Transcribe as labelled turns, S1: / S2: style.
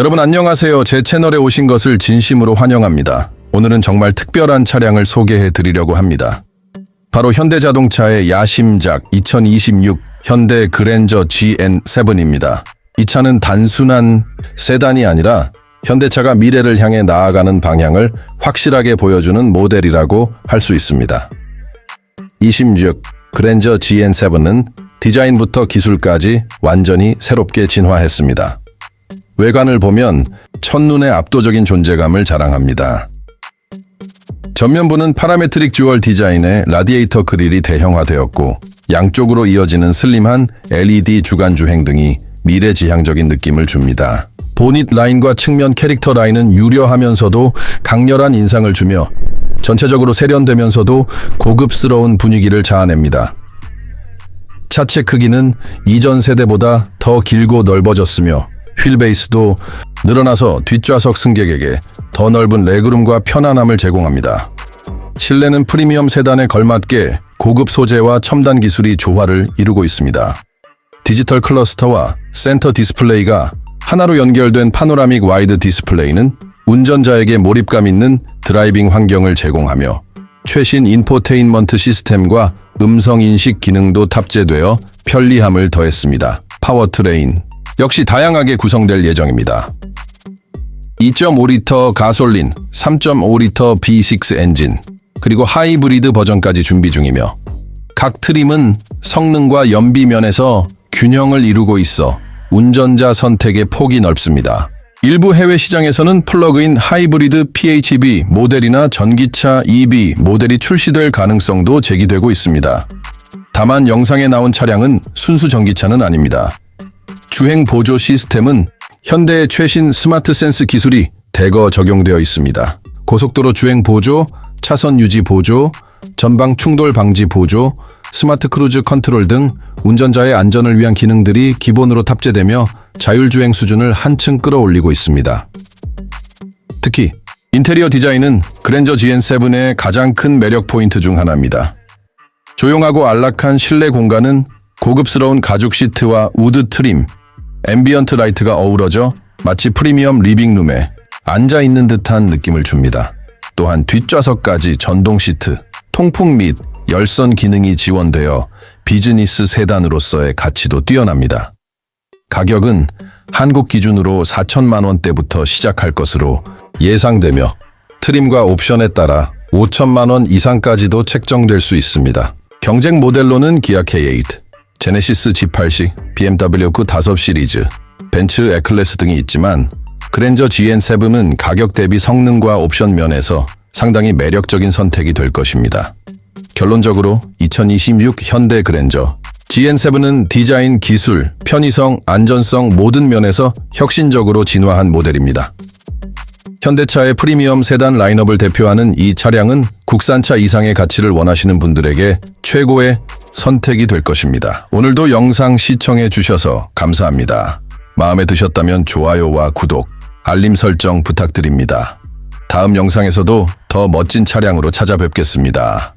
S1: 여러분 안녕하세요. 제 채널에 오신 것을 진심으로 환영합니다. 오늘은 정말 특별한 차량을 소개해 드리려고 합니다. 바로 현대자동차의 야심작 2026 현대 그랜저 GN7입니다. 이 차는 단순한 세단이 아니라 현대차가 미래를 향해 나아가는 방향을 확실하게 보여주는 모델이라고 할 수 있습니다. 26 그랜저 GN7은 디자인부터 기술까지 완전히 새롭게 진화했습니다. 외관을 보면 첫눈에 압도적인 존재감을 자랑합니다. 전면부는 파라메트릭 듀얼 디자인의 라디에이터 그릴이 대형화되었고 양쪽으로 이어지는 슬림한 LED 주간 주행 등이 미래지향적인 느낌을 줍니다. 보닛 라인과 측면 캐릭터 라인은 유려하면서도 강렬한 인상을 주며 전체적으로 세련되면서도 고급스러운 분위기를 자아냅니다. 차체 크기는 이전 세대보다 더 길고 넓어졌으며 휠베이스도 늘어나서 뒷좌석 승객에게 더 넓은 레그룸과 편안함을 제공합니다. 실내는 프리미엄 세단에 걸맞게 고급 소재와 첨단 기술이 조화를 이루고 있습니다. 디지털 클러스터와 센터 디스플레이가 하나로 연결된 파노라믹 와이드 디스플레이는 운전자에게 몰입감 있는 드라이빙 환경을 제공하며 최신 인포테인먼트 시스템과 음성 인식 기능도 탑재되어 편리함을 더했습니다. 파워트레인 역시 다양하게 구성될 예정입니다. 2.5리터 가솔린, 3.5리터 V6 엔진, 그리고 하이브리드 버전까지 준비 중이며 각 트림은 성능과 연비 면에서 균형을 이루고 있어 운전자 선택의 폭이 넓습니다. 일부 해외 시장에서는 플러그인 하이브리드 PHEV 모델이나 전기차 EV 모델이 출시될 가능성도 제기되고 있습니다. 다만 영상에 나온 차량은 순수 전기차는 아닙니다. 주행 보조 시스템은 현대의 최신 스마트 센스 기술이 대거 적용되어 있습니다. 고속도로 주행 보조, 차선 유지 보조, 전방 충돌 방지 보조, 스마트 크루즈 컨트롤 등 운전자의 안전을 위한 기능들이 기본으로 탑재되며 자율주행 수준을 한층 끌어올리고 있습니다. 특히 인테리어 디자인은 그랜저 GN7의 가장 큰 매력 포인트 중 하나입니다. 조용하고 안락한 실내 공간은 고급스러운 가죽 시트와 우드 트림, 앰비언트 라이트가 어우러져 마치 프리미엄 리빙룸에 앉아 있는 듯한 느낌을 줍니다. 또한 뒷좌석까지 전동 시트, 통풍 및 열선 기능이 지원되어 비즈니스 세단으로서의 가치도 뛰어납니다. 가격은 한국 기준으로 4천만 원대부터 시작할 것으로 예상되며 트림과 옵션에 따라 5천만 원 이상까지도 책정될 수 있습니다. 경쟁 모델로는 기아 K8, 제네시스 G80, BMW 그5 시리즈, 벤츠 에클래스 등이 있지만 그랜저 GN7은 가격 대비 성능과 옵션 면에서 상당히 매력적인 선택이 될 것입니다. 결론적으로 2026 현대 그랜저 GN7은 디자인, 기술, 편의성, 안전성 모든 면에서 혁신적으로 진화한 모델입니다. 현대차의 프리미엄 세단 라인업을 대표하는 이 차량은 국산차 이상의 가치를 원하시는 분들에게 최고의 선택이 될 것입니다. 오늘도 영상 시청해 주셔서 감사합니다. 마음에 드셨다면 좋아요와 구독, 알림 설정 부탁드립니다. 다음 영상에서도 더 멋진 차량으로 찾아뵙겠습니다.